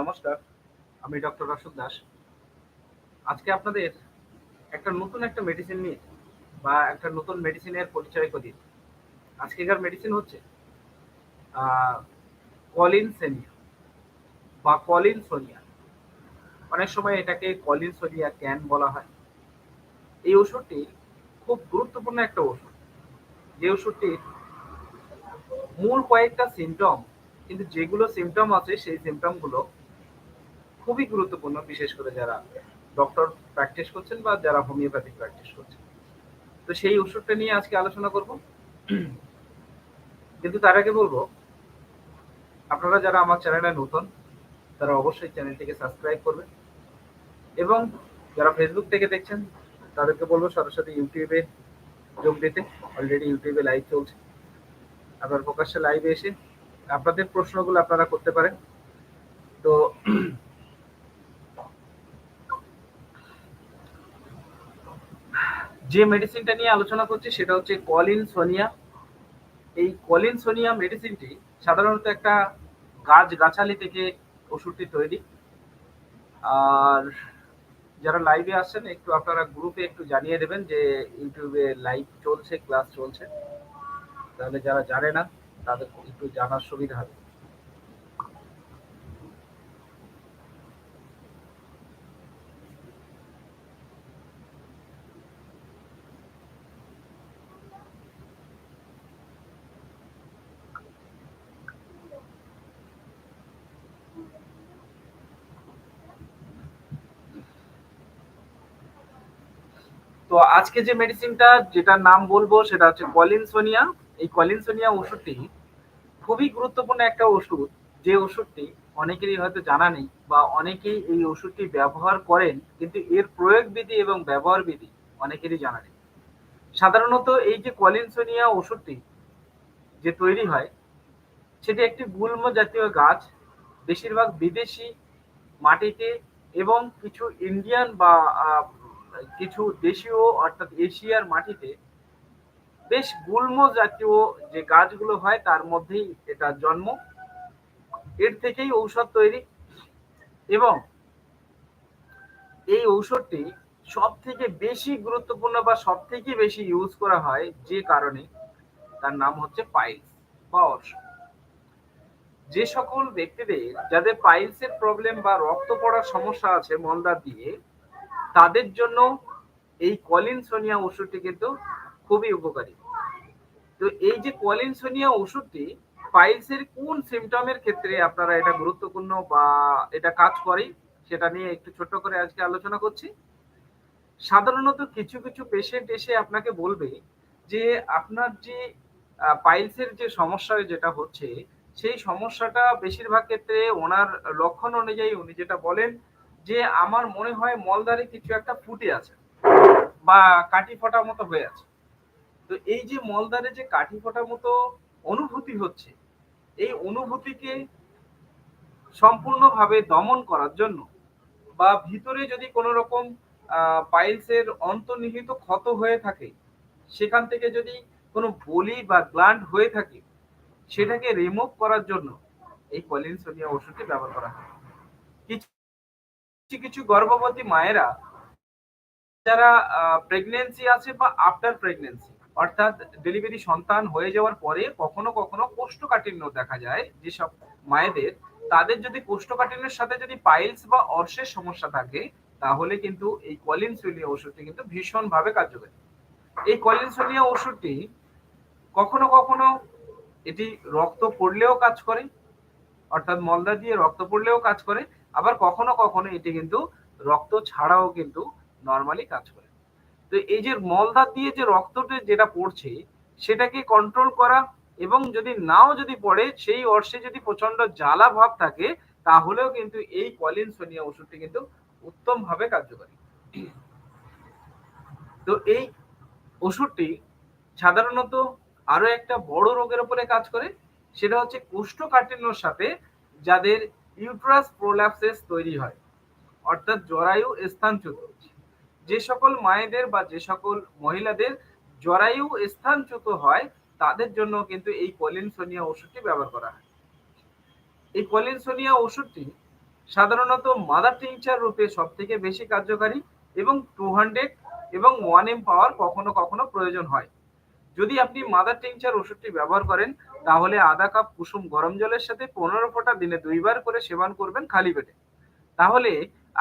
নমস্কার, আমি ডক্টর রসদ দাস। আজকে আপনাদের একটা নতুন একটা মেডিসিন নিয়ে বা একটা নতুন মেডিসিনের পরিচয় করি আজকেকার মেডিসিন হচ্ছে কলিন সেনিয়া বা কলিন সোনিয়া অনেক সময় এটাকে কলিন সোনিয়া ক্যান বলা হয়। এই ওষুধটি খুব গুরুত্বপূর্ণ একটা ওষুধ। যে ওষুধটির মূল কয়েকটা সিমটম কিন্তু যেগুলো সিমটম আছে, সেই সিমটমগুলো খুবই গুরুত্বপূর্ণ, বিশেষ করে যারা ডক্টর প্র্যাকটিস করছেন বা যারা হোমিওপ্যাথিক প্র্যাকটিস করছেন। তো সেই ওষুধটা নিয়ে আজকে আলোচনা করব। কিন্তু তার আগে বলব, আপনারা যারা আমার চ্যানেলে নতুন, তারা অবশ্যই চ্যানেলটিকে সাবস্ক্রাইব করবেন এবং যারা ফেসবুক থেকে দেখছেন, তাদেরকে বলব সরাসরি ইউটিউবে যোগ দিতে। অলরেডি ইউটিউবে লাইভ চলছে। আপনার প্রকাশ্যে লাইভে এসে আপনাদের প্রশ্নগুলো আপনারা করতে পারেন। তো যে মেডিসিনটা নিয়ে আলোচনা করছি সেটা হচ্ছে কলিন সোনিয়া এই কলিন সোনিয়া মেডিসিনটি সাধারণত একটা গাছ গাছালি থেকে ওষুধটি তৈরি। আর যারা লাইভে আসছেন, একটু আপনারা গ্রুপে একটু জানিয়ে দেবেন যে ইউটিউবে লাইভ চলছে ক্লাস চলছে। তাহলে যারা জানে না, তাদের একটু জানার সুবিধা হবে। তো আজকে যে মেডিসিনটা যেটার নাম বলব সেটা হচ্ছে কলিনসোনিয়া। এই কলিনসোনিয়া ওষুধটি খুবই গুরুত্বপূর্ণ একটা ওষুধ। যে ওষুধটি অনেকেরই হয়তো জানা নেই বা অনেকেই এই ওষুধটি ব্যবহার করেন, কিন্তু এর প্রয়োগ বিধি এবং ব্যবহার বিধি অনেকেরই জানা নেই। সাধারণত এই যে কলিনসোনিয়া ওষুধটি যে তৈরি হয়, সেটি একটি গুল্ম জাতীয় গাছ। বেশিরভাগ বিদেশি মাটিতে এবং কিছু ইন্ডিয়ান বা কিছু দেশীয় অর্থাৎ এশিয়ার মাটিতে বেশ গুল্ম জাতীয় যে গাছগুলো হয়, তার মধ্যেই এটা জন্ম। এর থেকেই ঔষধ তৈরি এবং এই ঔষধটি সব থেকে বেশি গুরুত্বপূর্ণ বা সব থেকে বেশি ইউজ করা হয় যে কারণে তার নাম হচ্ছে পাইলস বা অর্শ। যে সকল ব্যক্তিদের যাদের পাইলসের প্রবলেম বা রক্ত পড়ার সমস্যা আছে মলদার দিয়ে তাদের জন্য এই কলিনসোনিয়া ওষুধটি কিন্তু খুবই উপকারী। তো এই যে কলিনসোনিয়া ওষুধটি পাইলসের কোন সিমটমের ক্ষেত্রে আপনারা এটা গুরুত্বপূর্ণ বা এটা কাজ করে সেটা নিয়ে একটু ছোট্ট করে আজকে আলোচনা করছি। সাধারণত কিছু কিছু পেশেন্ট এসে আপনাকে বলবে যে আপনার যে পাইলসের যে সমস্যা যেটা হচ্ছে, সেই সমস্যাটা বেশিরভাগ ক্ষেত্রে ওনার লক্ষণ অনুযায়ী উনি যেটা বলেন যে আমার মনে হয় মলদারে কিছু একটা ফুটে আছে বা কাঠি ফোটা মতো হয়ে আছে। তো এই যে মলদারে যে কাঠি ফোটা মতো অনুভূতি হচ্ছে, এই অনুভূতিকে সম্পূর্ণভাবে দমন করার জন্য বা ভিতরে যদি কোনো রকম পাইলসের অন্তর্নিহিত ক্ষত হয়ে থাকে, সেখান থেকে যদি কোনো বলি বা গ্ল্যান্ড হয়ে থাকে, সেটাকে রিমুভ করার জন্য এই কলিনসোনিয়া ওষুধটি ব্যবহার করা হয়। কিছু কিছু কিছু গর্ভবতী মায়েরা যারা প্রেগনেন্সি আছে বা আফটার প্রেগনেন্সি অর্থাৎ ডেলিভারি সন্তান হয়ে যাওয়ার পরে কখনো কখনো কোষ্ঠকাঠিন্য দেখা যায় যেসব মায়েদের। তাদের যদি কোষ্ঠকাঠিন্যের সাথে যদি পাইলস বা অর্শের সমস্যা থাকে, তাহলে কিন্তু এই কলিনসোনিয়া ওষুধটি কিন্তু ভীষণভাবে কার্যকরী। এই কলিনসোনিয়া ওষুধটি কখনো কখনো এটি রক্ত পড়লেও কাজ করে, অর্থাৎ মলদা দিয়ে রক্ত পড়লেও কাজ করে আবার কখনো কখনো এটি কিন্তু রক্ত ছাড়াও কিন্তু নর্মালি কাজ করে। তো এই যে মলদার দিয়ে যে রক্তটা যেটা পড়ছে, সেটাকে কন্ট্রোল করা এবং যদি নাও যদি পড়ে, সেই অর্শে যদি প্রচণ্ড জ্বালা ভাব থাকে, তাহলেও কিন্তু এই কলিন সোনিয়া ওষুধটি কিন্তু উত্তম ভাবে কার্যকরী। তো এই ওষুধটি সাধারণত আরও একটা বড় রোগের উপরে কাজ করে, সেটা হচ্ছে কোষ্ঠকাঠিন্যর সাথে যাদের ইউট্রাস প্রোল্যাপসেস তৈরি হয়, অর্থাৎ জরায়ু স্থানচ্যুত। যে সকল মায়েদের বা যে সকল মহিলাদের জরায়ু স্থানচ্যুত হয়, তাদের জন্য কিন্তু এই কলিনসোনিয়া ওষুধটি ব্যবহার করা হয়। এই কলিনসোনিয়া ওষুধটি সাধারণত মাদার টিংচার রূপে সব থেকে বেশি কার্যকারী এবং টু হান্ড্রেড এবং ওয়ান এম পাওয়ার কখনো কখনো প্রয়োজন হয়। যদি আপনি মাদার টিংচার ওষুধটি ব্যবহার করেন, তাহলে আধা কাপ কুসুম গরম জলের সাথে পনেরো ফোঁটা দিনে দুইবার করে সেবন করবেন খালি পেটে। তাহলে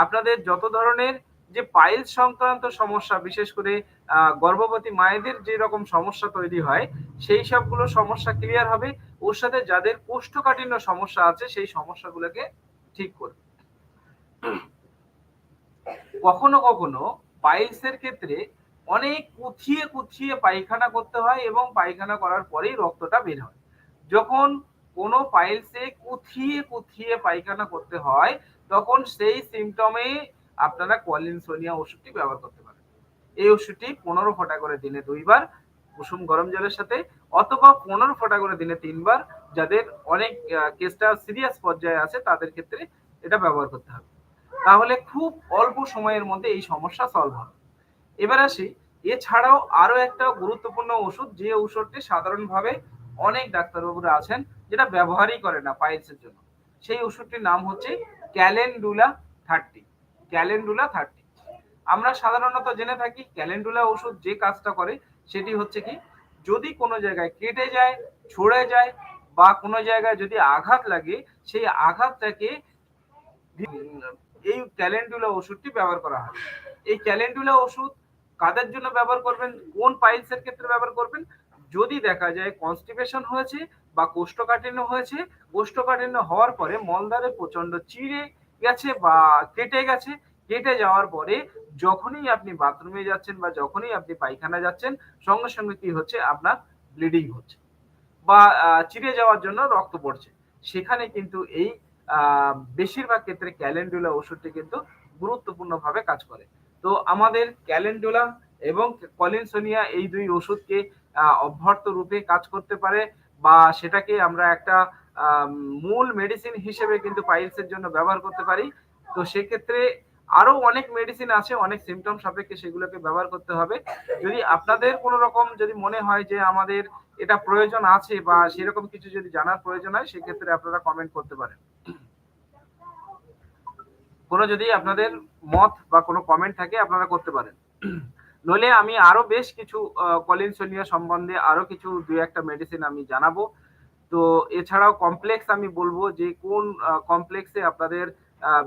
আপনাদের যত ধরনের যে পাইলস সংক্রান্ত সমস্যা, বিশেষ করে গর্ভবতী মায়েদের যে রকম সমস্যা তৈরি হয়, সেই সবগুলো সমস্যা ক্লিয়ার হবে। ওর সাথে যাদের কোষ্ঠকাঠিন্য সমস্যা আছে, সেই সমস্যাগুলোকে ঠিক করবে। কখনো কখনো পাইলসের ক্ষেত্রে অনেক কুথিয়ে কুথিয়ে পায়খানা করতে হয় এবং পায়খানা করার পরেই রক্তটা বের হয়। যখন কোনো পাইলসে কুথিয়ে কুথিয়ে পায়খানা করতে হয়, তখন সেই সিমটমে আপনারা কোয়ালিনসোনিয়া ওষুধটি ব্যবহার করতে পারেন। এই ওষুধটি পনেরো ফোঁটা করে দিনে দুইবার, কুসুম গরম জলের সাথে, অথবা পনেরো ফোঁটা করে দিনে তিনবার, যাদের অনেক কেসটা সিরিয়াস পর্যায়ে আছে, তাদের ক্ষেত্রে এটা ব্যবহার করতে হবে। তাহলে খুব অল্প সময়ের মধ্যে এই সমস্যা সলভ হবে। এবার আসি, এছাড়াও আরও একটা গুরুত্বপূর্ণ ওষুধ, যে ওষুধটি সাধারণভাবে অনেক ডাক্তারবাবুরা আছেন, যেটা ব্যবহারই করে না পাইলসের জন্য। সেই ওষুধটির নাম হচ্ছে ক্যালেন্ডুলা থার্টি। Calendula thirty. আমরা সাধারণত জেনে থাকি ক্যালেন্ডুলা ওষুধ যে কাজটা করে, সেটি হচ্ছে কি, যদি কোনো জায়গায় কেটে যায়, ছড়ে যায়, বা কোনো জায়গায় যদি আঘাত লাগে, সেই আঘাতটাকে এই ক্যালেন্ডুলা ওষুধটি ব্যবহার করা হয়। এই ক্যালেন্ডুলা ওষুধ কাদের জন্য ব্যবহার করবেন, কোন পাইলসের ক্ষেত্রে ব্যবহার করবেন, যদি দেখা যায় কনস্টিপেশন হয়েছে বা কোষ্ঠকাঠিন্য হয়েছে, কোষ্ঠকাঠিন্য হওয়ার পরে মলদ্বারে প্রচণ্ড চিড়ে গেছে বা কেটে গেছে, কেটে যাওয়ার পরে যখনই আপনি বাথরুমে যাচ্ছেন বা যখনই আপনি পায়খানা যাচ্ছেন, সঙ্গে সঙ্গে কি হচ্ছে? আপনার ব্লিডিং হচ্ছে বা চিড়ে যাওয়ার জন্য রক্ত পড়ছে। সেখানে কিন্তু এই বেশিরভাগ ক্ষেত্রে ক্যালেন্ডুলা ওষুধটি কিন্তু গুরুত্বপূর্ণভাবে কাজ করে। তো আমাদের ক্যালেন্ডুলা এবং কলিনসোনিয়া এই দুই ওষুধকে আহ, অভ্যর্থ রূপে কাজ করতে পারে বা সেটাকে আমরা একটা মূল মেডিসিন হিসেবে কিন্তু পাইলসের জন্য ব্যবহার করতে পারি। তো সেক্ষেত্রে আরও অনেক মেডিসিন আছে অনেক সিমটম সাপেক্ষে সেগুলোকে ব্যবহার করতে হবে। যদি আপনাদের কোনো রকম যদি মনে হয় যে আমাদের এটা প্রয়োজন আছে বা সেরকম কিছু যদি জানার প্রয়োজন হয় সেক্ষেত্রে আপনারা কমেন্ট করতে পারেন। কোনো যদি আপনাদের মত বা কোনো কমেন্ট থাকে, আপনারা করতে পারেন। নইলে আমি আরও বেশ কিছু কলিনসোনিয়া সম্বন্ধে আরও কিছু দুই একটা মেডিসিন আমি জানাব। তো এছাড়াও কমপ্লেক্স আমি বলব যে, কোন কমপ্লেক্সে আপনাদের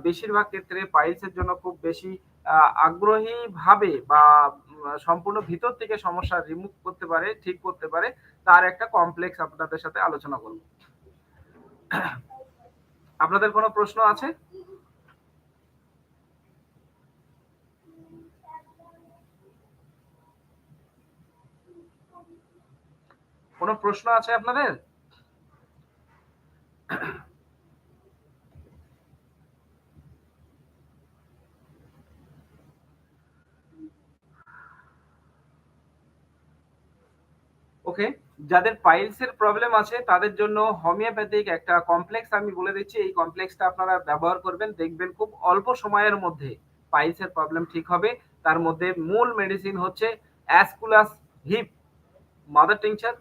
বেশিরভাগ ক্ষেত্রে পাইলসের জন্য খুব বেশি আগ্রহী ভাবে বা সম্পূর্ণ ভিতর থেকে সমস্যা রিমুভ করতে পারে, ঠিক করতে পারে, তার একটা কমপ্লেক্স আপনাদের সাথে আলোচনা করব। আপনাদের কোনো প্রশ্ন আছে? কোনো প্রশ্ন আছে আপনাদের? ওকে যাদের পাইলসের প্রবলেম আছে, তাদের জন্য হোমিওপ্যাথিক একটা কমপ্লেক্স আমি বলে দিচ্ছি। এই কমপ্লেক্সটা আপনারা ব্যবহার করবেন, দেখবেন খুব অল্প সময়ের মধ্যে পাইলসের প্রবলেম ঠিক হবে। তার মধ্যে মূল মেডিসিন হচ্ছে Aesculus hip mother tincture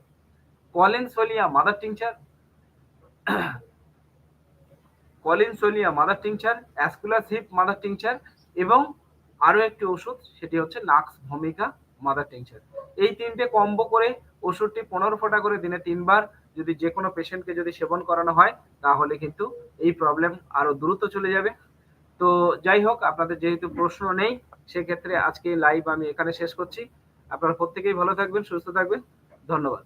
Collinsonia mother tincture Collinsonia mother tincture Aesculus hip mother tincture এবং আরও একটি ওষুধ, সেটি হচ্ছে নাক্স ভূমিকা মাদার টিংচার এই তিনটে কম্বো করে ওষুধটি পনেরো ফোঁটা করে দিনে তিনবার যদি যে কোনো পেশেন্টকে যদি সেবন করানো হয়, তাহলে কিন্তু এই প্রবলেম আরও দ্রুত চলে যাবে। তো যাই হোক, আপনাদের যেহেতু প্রশ্ন নেই, সেক্ষেত্রে আজকে লাইভ আমি এখানে শেষ করছি। আপনারা প্রত্যেকেই ভালো থাকবেন, সুস্থ থাকবেন। ধন্যবাদ।